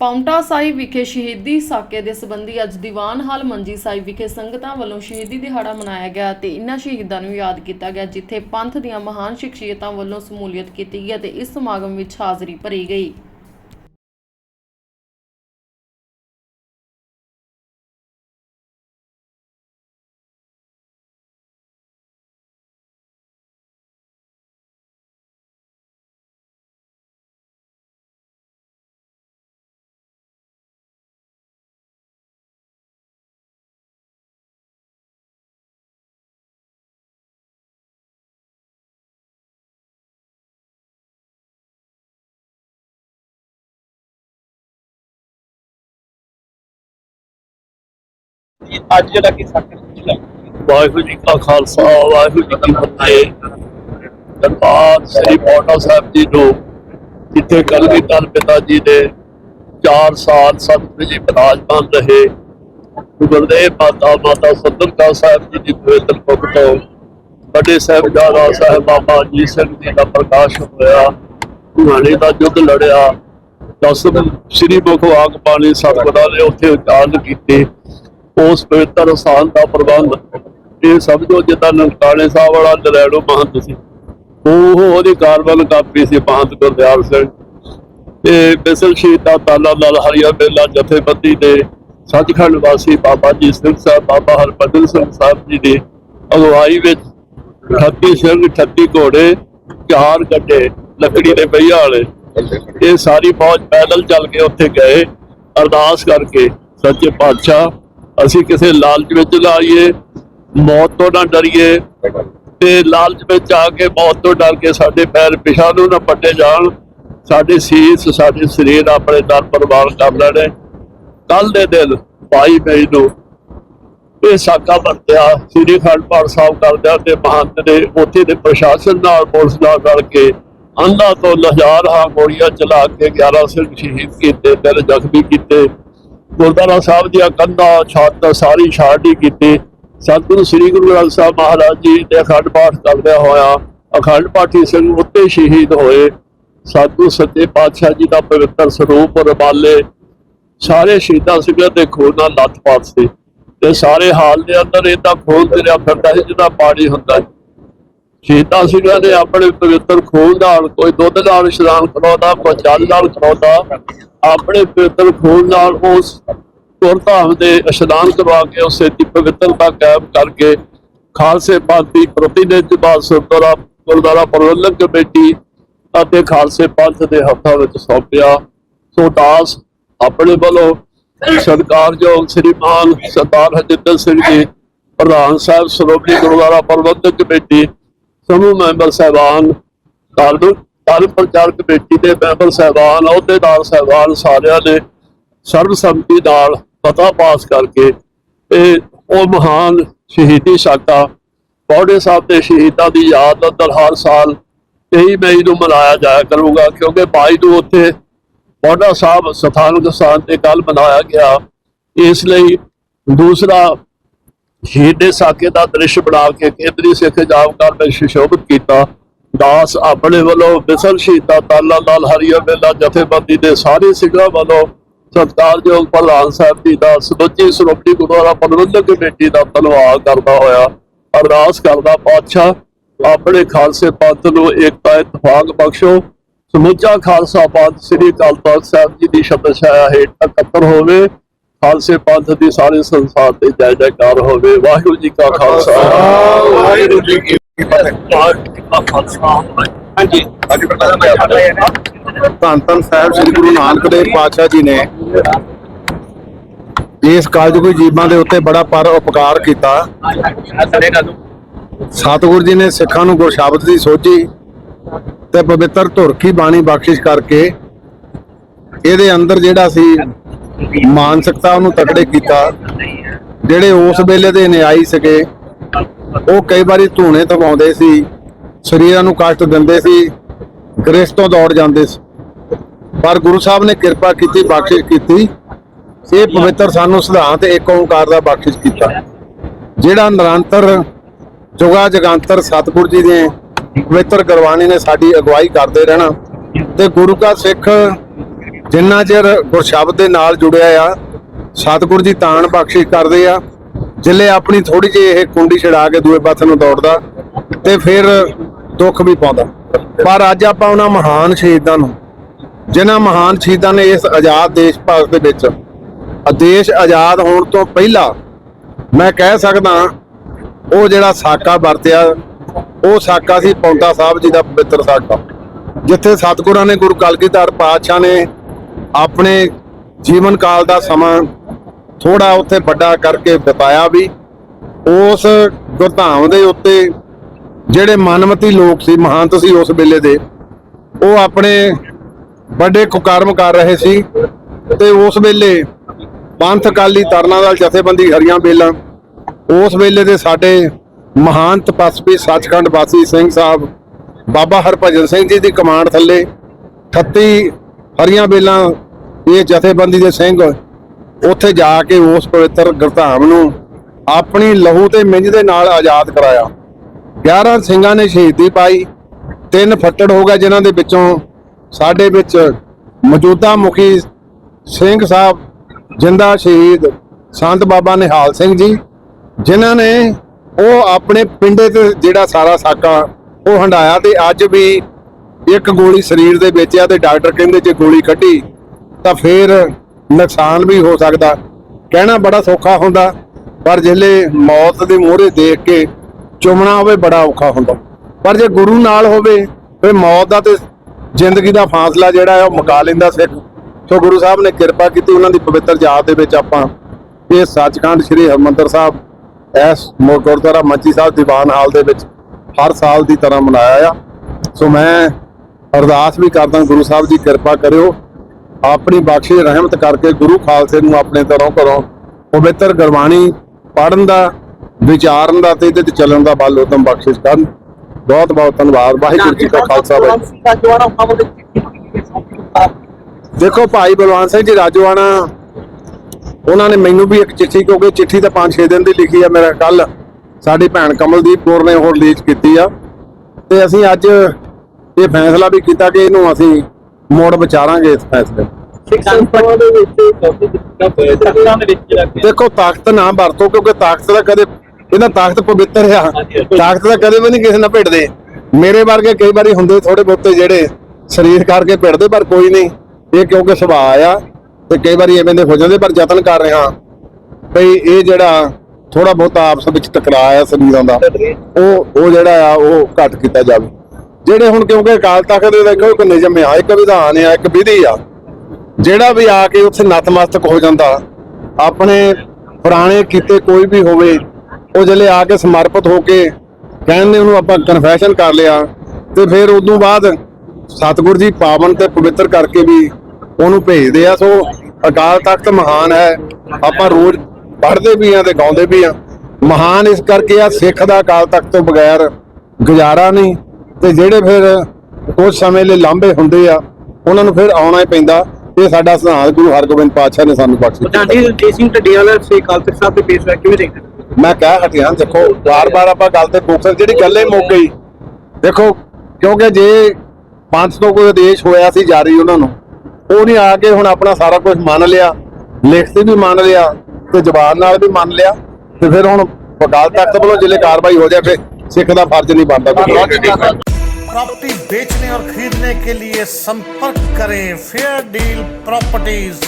ਪੌਂਟਾ ਸਾਹਿਬ ਵਿਖੇ ਸ਼ਹੀਦੀ ਸਾਕੇ ਦੇ ਸੰਬੰਧੀ ਅੱਜ ਦੀਵਾਨ ਹਾਲ ਮੰਜੀ ਸਾਹਿਬ ਵਿਖੇ ਸੰਗਤਾਂ ਵੱਲੋਂ ਸ਼ਹੀਦੀ ਦਿਹਾੜਾ ਮਨਾਇਆ ਗਿਆ ਤੇ ਇਨ੍ਹਾਂ ਸ਼ਹੀਦਾਂ ਨੂੰ ਯਾਦ ਕੀਤਾ ਗਿਆ, ਜਿੱਥੇ ਪੰਥ ਦੀਆਂ ਮਹਾਨ ਸ਼ਖਸੀਅਤਾਂ ਵੱਲੋਂ ਸਮੂਲੀਅਤ ਕੀਤੀ ਗਈ ਅਤੇ ਇਸ ਸਮਾਗਮ ਵਿੱਚ ਹਾਜ਼ਰੀ ਭਰੀ ਗਈ। ਅੱਜ ਜਿਹੜਾ ਕਿ ਸੱਚ ਪੁੱਛਦਾ ਵਾਹਿਗੁਰੂ ਜੀ ਕਾ ਖਾਲਸਾ, ਵਾਹਿਗੁਰੂ ਜੀ ਕੀ ਫਤਿਹ। ਦਰਬਾਰ ਸ੍ਰੀ ਪੌਂਟਾ ਸਾਹਿਬ ਜੀ ਨੂੰ, ਜਿੱਥੇ ਕਲਗੀਧਰ ਪਿਤਾ ਜੀ ਨੇ 4 ਸਾਲ ਸਤਿਗੁਰੂ ਜੀ ਬਿਰਾਜਮਾਨ ਰਹੇ। ਗੁਰਦੇਵ ਮਾਤਾ ਮਾਤਾ ਸਤਿਗੁਰ ਸਾਹਿਬ ਜੀ ਦੀ ਪਵਿੱਤਰ ਕੁੱਖ ਤੋਂ ਵੱਡੇ ਸਾਹਿਬਜ਼ਾਦਾ ਸਾਹਿਬ ਬਾਬਾ ਜੀ ਸਿੰਘ ਜੀ ਦਾ ਪ੍ਰਕਾਸ਼ ਹੋਇਆ। ਕੁਹਾਣੀ ਦਾ ਯੁੱਧ ਲੜਿਆ। ਦਸ ਸ੍ਰੀ ਮੁਖ ਪਾਣੀ ਸਤਿਗੁਰਾਂ ਨੇ ਉੱਥੇ ਉਚਾਰਨ ਕੀਤੇ। ਉਸ ਪਵਿੱਤਰ ਸਥਾਨ ਦਾ ਪ੍ਰਬੰਧ। ਇਹ ਸਮਝੋ ਜਿੱਦਾਂ ਨਨਕਾਣੇ ਸਾਹਿਬ ਵਾਲਾ ਨਰੈਣੋ ਮਹੰਤ ਸੀ। ਉਹ ਉਹਦੀ ਕਾਰਬਨ ਕਾਪੀ ਸੀ ਮਹੰਤ ਗੁਰਦਿਆਲ ਸਿੰਘ। ਤੇ ਬਿਸਲ ਸ਼ਹੀਦ ਦਾ ਤਾਲਾ ਨਾਲ ਹਰੀਆ ਬੇਲਾ ਜਥੇਬੰਦੀ ਦੇ ਸੱਚਖੰਡ ਵਾਸੀ ਬਾਬਾ ਜੀ ਸਿੰਘ ਸਾਹਿਬ, ਬਾਬਾ ਹਰਪੰਦਰ ਸਿੰਘ ਸਾਹਿਬ ਜੀ ਦੀ ਅਗਵਾਈ ਵਿੱਚ 38 ਸਿੰਘ 38 ਘੋੜੇ ਚਾਰ ਗੱਡੇ ਲੱਕੜੀ ਦੇ ਪਹੀਆ ਵਾਲੇ। ਇਹ ਸਾਰੀ ਫੌਜ ਪੈਦਲ ਚੱਲ ਕੇ ਉੱਥੇ ਗਏ ਅਰਦਾਸ ਕਰਕੇ। ਸੱਚੇ ਪਾਤਸ਼ਾਹ ਅਸੀਂ ਕਿਸੇ ਲਾਲਚ ਵਿੱਚ ਲਾਈਏ ਮੌਤ ਤੋਂ ਨਾ ਡਰੀਏ ਤੇ ਲਾਲਚ ਵਿੱਚ ਆ ਕੇ ਮੌਤ ਤੋਂ ਡਰ ਕੇ ਸਾਡੇ ਪੈਰ ਪਿਛਾ ਨੂੰ ਨਾ ਪੱਟੇ ਜਾਣ। ਸਾਡੇ ਸੀਸ, ਸਾਡੇ ਸਰੀਰ ਆਪਣੇ ਦਰ ਪਰਵਾਰ ਕਰ ਲੈਣੇ। ਕੱਲ ਦੇ ਦਿਨ 22 ਮਈ ਨੂੰ ਇਹ ਸਾਕਾ ਵਰਤਿਆ, ਸ੍ਰੀ ਖੰਡ ਪਾਠ ਸਾਹਿਬ ਕਰਦਿਆਂ ਤੇ ਮਹੰਤ ਨੇ ਉੱਥੇ ਦੇ ਪ੍ਰਸ਼ਾਸਨ ਨਾਲ, ਪੁਲਿਸ ਨਾਲ ਰਲ ਕੇ ਅੰਨਾ ਤੋਂ ਹਜ਼ਾਰ ਹਾਂ ਗੋਲੀਆਂ ਚਲਾ ਕੇ 11 ਸਿੰਘ ਸ਼ਹੀਦ ਕੀਤੇ ਤੇ ਜ਼ਖਮੀ ਕੀਤੇ। ਗੁਰਦੁਆਰਾ ਸਾਹਿਬ ਦੀਆਂ ਕੰਧਾਂ, ਛੱਤ ਸਾਰੀ ਛਾੜੀ ਕੀਤੀ। ਸਤਿਗੁਰੂ ਸ੍ਰੀ ਗੁਰੂ ਗ੍ਰੰਥ ਸਾਹਿਬ ਮਹਾਰਾਜ ਜੀ ਦੇ ਅਖੰਡ ਪਾਠ ਕਰਦਿਆਂ ਹੋਇਆ ਅਖੰਡ ਪਾਠੀ ਸਿੰਘ ਉੱਤੇ ਸ਼ਹੀਦ ਹੋਏ। ਸਤਿਗੁਰੂ ਸੱਚੇ ਪਾਤਸ਼ਾਹ ਜੀ ਦਾ ਪਵਿੱਤਰ ਸਰੂਪ ਰਬਾਲੇ ਸਾਰੇ ਸ਼ਹੀਦਾਂ ਸਿੰਘਾਂ ਦੇ ਖੂਨ ਨਾਲ ਲੱਥਪਾਤ ਸੀ ਤੇ ਸਾਰੇ ਹਾਲ ਦੇ ਅੰਦਰ ਇਹਦਾ ਖੂਨ ਤੇਰਿਆ ਫਿਰਦਾ ਹੈ ਜਿਹਦਾ ਪਾਣੀ ਹੁੰਦਾ ਹੈ ਸ਼ਹੀਦਾਂ ਸਿੰਘਾਂ ਨੇ ਆਪਣੇ ਪਵਿੱਤਰ ਖੂਨ ਨਾਲ ਕੋਈ ਦੁੱਧ ਨਾਲ ਇਸ਼ਨਾਨ ਕਰਾਉਂਦਾ ਕੋਈ ਜਲ ਨਾਲ ਕਰਾਉਂਦਾ ਆਪਣੇ ਪਵਿੱਤਰ ਖੂਨ ਨਾਲ ਉਸ ਤੁਰਧਾਮ ਦੇ ਇਸ਼ਨਾਨ ਕਰਵਾ ਕੇ ਉਸੇ ਦੀ ਪਵਿੱਤਰਤਾ ਕਾਇਮ ਕਰਕੇ ਖਾਲਸੇ ਪੰਥ ਦੀ ਪ੍ਰਤੀਨਿਧਤਾ ਸੁਰਦਰਾ ਗੁਰਦੁਆਰਾ ਪ੍ਰਬੰਧਕ ਕਮੇਟੀ ਅਤੇ ਖਾਲਸੇ ਪੰਥ ਦੇ ਹੱਥਾਂ ਵਿੱਚ ਸੌਂਪਿਆ। ਸੋ ਦਾਸ ਆਪਣੇ ਵੱਲੋਂ ਸਤਿਕਾਰਯੋਗ ਸ੍ਰੀਮਾਨ ਸਰਦਾਰ ਹਰਜਿੰਦਰ ਸਿੰਘ ਜੀ, ਪ੍ਰਧਾਨ ਸਾਹਿਬ, ਸ਼੍ਰੋਮਣੀ ਗੁਰਦੁਆਰਾ ਪ੍ਰਬੰਧਕ ਕਮੇਟੀ ਸਮੂਹ ਮੈਂਬਰ ਸਹਿਬਾਨ ਧਰਮ ਧਰਮ ਪ੍ਰਚਾਰ ਕਮੇਟੀ ਦੇ ਮੈਂਬਰ ਸਹਿਬਾਨ, ਅਹੁਦੇਦਾਰ ਸਹਿਬਾਨ ਸਾਰਿਆਂ ਨੇ ਸਰਬਸੰਮਤੀ ਨਾਲ ਪਤਾ ਪਾਸ ਕਰਕੇ ਇਹ ਉਹ ਮਹਾਨ ਸ਼ਹੀਦੀ ਸਾਕਾ ਪੌੜੇ ਸਾਹਿਬ ਦੇ ਸ਼ਹੀਦਾਂ ਦੀ ਯਾਦ ਅੰਦਰ ਹਰ ਸਾਲ 23 ਮਈ ਨੂੰ ਮਨਾਇਆ ਜਾਇਆ ਕਰੂਗਾ, ਕਿਉਂਕਿ ਬਾਈ ਨੂੰ ਉੱਥੇ ਪੌੜਾ ਸਾਹਿਬ ਸਥਾਨਕ ਸਥਾਨ ਤੇ ਕੱਲ ਮਨਾਇਆ ਗਿਆ। ਇਸ ਲਈ ਦੂਸਰਾ ਸ਼ਹੀਦ ਦੇ ਸਾਕੇ ਦਾ ਦ੍ਰਿਸ਼ ਬਣਾ ਕੇ ਕੇਂਦਰੀ ਸਿੱਖ ਜਾਬਕਾਰ ਵਿੱਚ ਸੁਸ਼ੋਭਿਤ ਕੀਤਾ। ਦਾਸ ਆਪਣੇ ਵੱਲੋਂ ਬਿਸਲ ਸ਼ਹੀਦਾਂ ਤਾਲਾ ਲਾਲ ਹਰੀਆ ਮੇਲਾ ਜਥੇਬੰਦੀ ਦੇ ਸਾਰੇ ਸਿੰਘਾਂ ਵੱਲੋਂ ਸਤਿਕਾਰਯੋਗ ਪ੍ਰਧਾਨ ਸਾਹਿਬ ਜੀ ਦਾ ਸਮੁੱਚੀ ਸ਼੍ਰੋਮਣੀ ਗੁਰਦੁਆਰਾ ਪ੍ਰਬੰਧਕ ਕਮੇਟੀ ਦਾ ਧੰਨਵਾਦ ਕਰਦਾ ਹੋਇਆ। ਅਰਦਾਸ ਕਰਦਾ, ਪਾਤਸ਼ਾਹ, ਆਪਣੇ ਖਾਲਸੇ ਪੰਥ ਨੂੰ ਏਕਤਾ ਇਤਫਾਕ ਬਖਸ਼ੋ। ਸਮੁੱਚਾ ਖਾਲਸਾ ਪੰਥ ਸ੍ਰੀ ਅਕਾਲ ਤਖਤ ਸਾਹਿਬ ਜੀ ਦੀ ਸ਼ਬਦ ਛਾਇਆ ਹੇਠ ਇਕੱਤਰ ਹੋਵੇ। ਖਾਲਸੇ ਪੰਥ ਦੀ ਸਾਰੇ ਸੰਸਾਰ ਤੇ ਜੈ ਜੈਕਾਰ ਹੋਵੇ। ਵਾਹਿਗੁਰੂ ਜੀ ਕਾ ਖਾਲਸਾ। ਵਾਹਿਗੁਰੂ ਜੀ ਕੀ ਧੰਨ ਧੰਨ ਸਾਹਿਬ ਸ੍ਰੀ ਗੁਰੂ ਨਾਨਕ ਦੇਵ ਪਾਤਸ਼ਾਹ ਜੀ ਨੇ ਇਸ ਕਾਲਜੁਗੀ ਜੀਵਾਂ ਦੇ ਉੱਤੇ ਬੜਾ ਪਰ ਉਪਕਾਰ ਕੀਤਾ। ਸਤਿਗੁਰੂ ਜੀ ਨੇ ਸਿੱਖਾਂ ਨੂੰ ਗੁਰਸ਼ਬਦ ਦੀ ਸੋਝੀ ਤੇ ਪਵਿੱਤਰ ਧੁਰ ਕੀ ਬਾਣੀ ਬਖਸ਼ਿਸ਼ ਕਰਕੇ ਇਹਦੇ ਅੰਦਰ ਜਿਹੜਾ ਸੀ ਮਾਨਸਿਕਤਾ ਉਹਨੂੰ ਤਕੜੇ ਕੀਤਾ। ਜਿਹੜੇ ਉਸ ਵੇਲੇ ਦੇ ਨਿਆਈ ਸਕੇ ਉਹ ਕਈ ਵਾਰੀ ਧੂਣੇ ਤਵਾਉਂਦੇ ਸੀ, ਸਰੀਰਾਂ ਨੂੰ ਕਸ਼ਟ ਦਿੰਦੇ ਸੀ ਗ੍ਰਹਿ ਤੋਂ ਦੌੜ ਜਾਂਦੇ ਸੀ। ਪਰ ਗੁਰੂ ਸਾਹਿਬ ਨੇ ਕਿਰਪਾ ਕੀਤੀ, ਬਖਸ਼ਿਸ਼ ਕੀਤੀ। ਇਹ ਪਵਿੱਤਰ ਸਾਨੂੰ ਸਿਧਾਂਤ, ਇੱਕ ਓੰਕਾਰ ਦਾ ਬਖਸ਼ਿਸ਼ ਕੀਤਾ। ਜਿਹੜਾ ਨਿਰੰਤਰ ਜੁਗਾ ਜਗਾਂਤਰ ਸਤਿਗੁਰ ਜੀ ਦੇ ਪਵਿੱਤਰ ਗੁਰਬਾਣੀ ਨੇ ਸਾਡੀ ਅਗਵਾਈ ਕਰਦੇ ਰਹਿਣਾ ਤੇ ਗੁਰੂ ਕਾ ਸਿੱਖ ਜਿੰਨਾ ਚਿਰ ਗੁਰਸ਼ਬਦ ਦੇ ਨਾਲ ਜੁੜਿਆ ਆ, ਸਤਿਗੁਰ ਜੀ ਤਾਣ ਬਖਸ਼ਿਸ਼ ਕਰਦੇ ਆ, ਜਿੱਲੇ ਆਪਣੀ ਥੋੜੀ ਜਿਹੀ ਇਹ ਕੁੰਡੀ ਛਡਾ ਕੇ ਦੂਏ ਪਾਸੇ ਨੂੰ ਦੌੜਦਾ ਤੇ ਫਿਰ ਦੁੱਖ ਵੀ ਪਾਉਂਦਾ। ਪਰ ਅੱਜ ਆਪਾਂ ਉਹਨਾਂ ਮਹਾਨ ਸ਼ਹੀਦਾਂ ਨੂੰ, ਜਿਨ੍ਹਾਂ ਮਹਾਨ ਸ਼ਹੀਦਾਂ ਨੇ ਇਸ ਆਜ਼ਾਦ ਦੇਸ਼ ਭਾਰਤ ਦੇ ਵਿੱਚ ਆ ਦੇਸ਼ ਆਜ਼ਾਦ ਹੋਣ ਤੋਂ ਪਹਿਲਾਂ ਮੈਂ ਕਹਿ ਸਕਦਾ ਉਹ ਜਿਹੜਾ ਸਾਕਾ ਵਰਤਿਆ, ਉਹ ਸਾਕਾ ਸੀ ਪੌਂਟਾ ਸਾਹਿਬ ਜੀ ਦਾ ਪਵਿੱਤਰ ਸਾਕਾ, ਜਿੱਥੇ ਸਤਿਗੁਰਾਂ ਨੇ ਗੁਰੂ ਕਲਗੀਧਰ ਪਾਤਸ਼ਾਹ ਨੇ ਆਪਣੇ ਜੀਵਨ ਕਾਲ ਦਾ ਸਮਾਂ ਥੋੜਾ ਉੱਥੇ ਵੱਡਾ ਕਰਕੇ ਬਿਤਾਇਆ ਵੀ, ਉਸ ਗੁਰਧਾਮ ਦੇ ਉੱਤੇ ਜਿਹੜੇ ਮਨਮਤੀ ਲੋਕ ਸੀ, ਮਹੰਤ ਸੀ ਉਸ ਵੇਲੇ ਦੇ, ਉਹ ਆਪਣੇ ਵੱਡੇ ਕੁਕਰਮ ਕਰ ਰਹੇ ਸੀ ਤੇ ਉਸ ਵੇਲੇ ਪੰਥ ਅਕਾਲੀ ਤਰਨਾ ਦਲ ਜਥੇਬੰਦੀ ਹਰੀਆਂ ਬੇਲਾਂ, ਉਸ ਵੇਲੇ ਦੇ ਸਾਡੇ ਮਹਾਨ ਤਪਸਵੀ ਸੱਚਖੰਡ ਵਾਸੀ ਸਿੰਘ ਸਾਹਿਬ, ਬਾਬਾ ਹਰਭਜਨ ਸਿੰਘ ਜੀ ਦੀ ਕਮਾਂਡ ਥੱਲੇ 38 ਹਰੀਆਂ ਬੇਲਾਂ, ਇਹ ਜਥੇਬੰਦੀ ਦੇ ਸਿੰਘ, ਉੱਥੇ ਜਾ ਕੇ ਉਸ ਪਵਿੱਤਰ ਗੁਰਧਾਮ ਨੂੰ ਆਪਣੀ ਲਹੂ ਤੇ ਮਿੰਜ ਦੇ ਨਾਲ ਆਜ਼ਾਦ ਕਰਾਇਆ। 11 ਸਿੰਘਾਂ ਨੇ ਸ਼ਹੀਦੀ ਪਾਈ, ਤਿੰਨ ਫੱਟੜ ਹੋ ਗਏ ਜਿਨ੍ਹਾਂ ਦੇ ਵਿੱਚੋਂ ਸਾਡੇ ਵਿੱਚ ਮੌਜੂਦਾ ਮੁਖੀ ਸਿੰਘ ਸਾਹਿਬ, ਜਿੰਦਾ ਸ਼ਹੀਦ ਸੰਤ ਬਾਬਾ ਨਿਹਾਲ ਸਿੰਘ ਜੀ, ਜਿਨ੍ਹਾਂ ਨੇ ਉਹ ਆਪਣੇ ਪਿੰਡੇ ਤੇ ਜਿਹੜਾ ਸਾਰਾ ਸਾਕਾ ਉਹ ਹੰਡਾਇਆ ਤੇ ਅੱਜ ਵੀ ਇੱਕ ਗੋਲੀ ਸਰੀਰ ਦੇ ਵਿੱਚ ਆ ਤੇ ਡਾਕਟਰ ਕਹਿੰਦੇ ਜੇ ਗੋਲੀ ਕੱਢੀ ਤਾਂ ਫੇਰ ਨੁਕਸਾਨ ਵੀ ਹੋ ਸਕਦਾ। ਕਹਿਣਾ ਬੜਾ ਸੌਖਾ ਹੁੰਦਾ, ਪਰ ਜਿਹੜੇ ਮੌਤ ਦੇ ਮੂਹਰੇ ਦੇਖ ਕੇ ਚੁੰਮਣਾ ਹੋਵੇ ਬੜਾ ਔਖਾ ਹੁੰਦਾ। ਪਰ ਜੇ ਗੁਰੂ ਨਾਲ ਹੋਵੇ, ਫਿਰ ਮੌਤ ਦਾ ਤੇ ਜ਼ਿੰਦਗੀ ਦਾ ਫਾਸਲਾ ਜਿਹੜਾ ਹੈ ਉਹ ਮੁਕਾ ਲੈਂਦਾ ਸਿੱਖ। ਸੋ ਗੁਰੂ ਸਾਹਿਬ ਨੇ ਕਿਰਪਾ ਕੀਤੀ ਉਹਨਾਂ ਦੀ ਪਵਿੱਤਰ ਯਾਦ ਦੇ ਵਿੱਚ ਆਪਾਂ ਇਹ ਸੱਚਖੰਡ ਸ੍ਰੀ ਹਰਮੰਦਰ ਸਾਹਿਬ, ਇਸ ਗੁਰਦੁਆਰਾ ਮੰਚੀ ਸਾਹਿਬ ਦੀਵਾਨ ਹਾਲ ਦੇ ਵਿੱਚ ਹਰ ਸਾਲ ਦੀ ਤਰ੍ਹਾਂ ਮਨਾਇਆ ਆ। ਸੋ ਮੈਂ ਅਰਦਾਸ ਵੀ ਕਰਦਾ ਗੁਰੂ ਸਾਹਿਬ ਜੀ ਕਿਰਪਾ ਕਰਿਓ। ਆਪਣੀ ਬਖਸ਼ਿਸ਼, ਰਹਿਮਤ ਕਰਕੇ ਗੁਰੂ ਖਾਲਸੇ ਨੂੰ ਆਪਣੇ ਤਰੋਂ ਘਰੋਂ ਪਵਿੱਤਰ ਗੁਰਬਾਣੀ ਪੜਨ ਦਾ, ਵਿਚਾਰਨ ਦਾ ਤੇ ਇਹਦੇ ਤੇ ਚੱਲਣ ਦਾ ਬਲ ਉਤਮ ਬਖਸ਼ਿਸ਼ ਕਰਨ। ਬਹੁਤ ਬਹੁਤ ਧੰਨਵਾਦ। ਵਾਹਿਗੁਰੂ ਜੀ ਕਾ ਖਾਲਸਾ, ਵਾਹਿਗੁਰੂ ਦੇਖੋ ਭਾਈ ਬਲਵੰਤ ਸਿੰਘ ਜੀ ਰਾਜੋਆਣਾ, ਉਹਨਾਂ ਨੇ ਮੈਨੂੰ ਵੀ ਇੱਕ ਚਿੱਠੀ, ਕਿਉਂਕਿ ਚਿੱਠੀ ਤਾਂ 5-6 ਦਿਨ ਦੀ ਲਿਖੀ ਆ ਮੇਰਾ ਕੱਲ ਸਾਡੀ ਭੈਣ ਕਮਲਦੀਪ ਕੌਰ ਨੇ ਉਹ ਰਿਲੀਜ਼ ਕੀਤੀ ਆ। ਤੇ ਅਸੀਂ ਅੱਜ ਇਹ ਫੈਸਲਾ ਵੀ ਕੀਤਾ ਕਿ ਇਹਨੂੰ ਅਸੀਂ ਮੋੜ ਵਿਚਾਰਾਂਗੇ ਇਸ ਫੈਸਲੇ। ਦੇਖੋ ਤਾਕਤ ਨਾ ਵਰਤੋ ਕਿਉਂਕਿ ਤਾਕਤ ਦਾ ਕਦੇ ਇਹਦਾ ਤਾਕਤ ਪਵਿੱਤਰ ਆ। ਤਾਕਤ ਦਾ ਕਦੇ ਵੀ ਨਹੀਂ ਕਿਸੇ ਨਾਲ ਭਿੜਦੇ। ਮੇਰੇ ਵਰਗੇ ਕਈ ਵਾਰੀ ਹੁੰਦੇ ਥੋੜੇ ਬਹੁਤੇ ਜਿਹੜੇ ਸਰੀਰ ਕਰਕੇ ਭਿੜਦੇ ਪਰ ਕੋਈ ਨਹੀਂ। ਇਹ ਕਿਉਂਕਿ ਸੁਭਾਅ ਆ ਤੇ ਕਈ ਵਾਰੀ ਐਵੇਂ ਦੇ ਹੋ ਜਾਂਦੇ ਪਰ ਯਤਨ ਕਰ ਰਿਹਾ। ਭਈ ਇਹ ਜਿਹੜਾ ਥੋੜਾ ਬਹੁਤਾ ਆਪਸ ਵਿੱਚ ਟਕਰਾਅ ਆ ਸਰੀਰਾਂ ਦਾ ਉਹ ਉਹ ਜਿਹੜਾ ਆ ਉਹ ਘੱਟ ਕੀਤਾ ਜਾਵੇ। ਜਿਹੜੇ ਹੁਣ ਕਿਉਂਕਿ ਅਕਾਲ ਤਖਤ ਦੇ ਦੇਖੋ ਇੱਕ ਨਿਯਮ ਆ, ਇੱਕ ਵਿਧਾਨ ਆ, ਇੱਕ ਵਿਧੀ ਆ। ਜਿਹੜਾ ਵੀ ਆ ਕੇ ਉੱਥੇ ਨਤਮਸਤਕ ਹੋ ਜਾਂਦਾ, ਆਪਣੇ ਪੁਰਾਣੇ ਕੀਤੇ ਕੋਈ ਵੀ ਹੋਵੇ, ਉਹ ਜਿਹੜੇ ਆ ਕੇ ਸਮਰਪਿਤ ਹੋ ਕੇ ਕਹਿੰਦੇ ਉਹਨੂੰ ਆਪਾਂ ਕਨਫੈਸ਼ਨ ਕਰ ਲਿਆ, ਤੇ ਫਿਰ ਉਦੋਂ ਬਾਅਦ ਸਤਿਗੁਰ ਜੀ ਪਾਵਨ ਤੇ ਪਵਿੱਤਰ ਕਰਕੇ ਵੀ ਉਹਨੂੰ ਭੇਜਦੇ ਆ। ਸੋ ਅਕਾਲ ਤਖਤ ਮਹਾਨ ਹੈ, ਆਪਾਂ ਰੋਜ਼ ਪੜ੍ਹਦੇ ਵੀ ਆ ਤੇ ਗਾਉਂਦੇ ਵੀ ਆ। ਮਹਾਨ ਇਸ ਕਰਕੇ ਆ, ਸਿੱਖ ਦਾ ਅਕਾਲ ਤਖਤ ਤੋਂ ਬਗੈਰ ਗੁਜ਼ਾਰਾ ਨਹੀਂ। ਤੇ ਜਿਹੜੇ ਫਿਰ ਕੁਝ ਸਮੇਂ ਲਈ ਲਾਂਭੇ ਹੁੰਦੇ ਆ ਉਹਨਾਂ ਨੂੰ ਫਿਰ ਆਉਣਾ ਹੀ ਪੈਂਦਾ ਇਹ ਸਾਡਾ ਸਿਧਾਂਤ ਗੁਰੂ ਹਰਗੋਬਿੰਦ ਪਾਤਸ਼ਾਹ ਨੇ ਸਾਨੂੰ ਬਖਸ਼ਿਸ਼ ਕੀਤਾ। ਪ੍ਰਧਾਨ ਜੀ ਜੈ ਸਿੰਘ ਢੱਡੀਆਂ ਵਾਲਾ ਸੇ ਤਖਤ ਸਾਹਿਬ ਦੇ ਪੇਸ਼ ਹੋਇਆ ਕਿਵੇਂ ਦੇਖਦੇ? ਮੈਂ ਕਹਿ ਹਟਿਆ ਦੇਖੋ ਵਾਰ-ਵਾਰ ਆਪਾਂ ਗੱਲ ਤੇ ਫੋਕਸ ਜਿਹੜੀ ਗੱਲ ਹੀ ਮੁੱਕ ਗਈ ਦੇਖੋ ਕਿਉਂਕਿ ਜੇ ਪੰਥ ਤੋਂ ਕੋਈ ਆਦੇਸ਼ ਹੋਇਆ ਸੀ ਜਾਰੀ ਉਹਨਾਂ ਨੂੰ ਉਹ ਨਹੀਂ ਆ ਕੇ ਹੁਣ ਆਪਣਾ ਸਾਰਾ ਕੁਝ ਮੰਨ ਲਿਆ ਲਿਖਤੀ ਵੀ ਮੰਨ ਲਿਆ ਤੇ ਜ਼ਬਾਨ ਨਾਲ ਵੀ ਮੰਨ ਲਿਆ ਤੇ ਫਿਰ ਹੁਣ ਅਕਾਲ ਤਖਤ ਵੱਲੋਂ ਜ਼ਿਲ੍ਹੇ ਕਾਰਵਾਈ ਹੋ ਫਿਰ ਸਿੱਖ ਦਾ ਫਰਜ਼ ਨਹੀਂ ਬਣਦਾ ਕੋਈ प्रॉपर्टी बेचने और खरीदने के लिए संपर्क करें फेयर डील प्रॉपर्टीज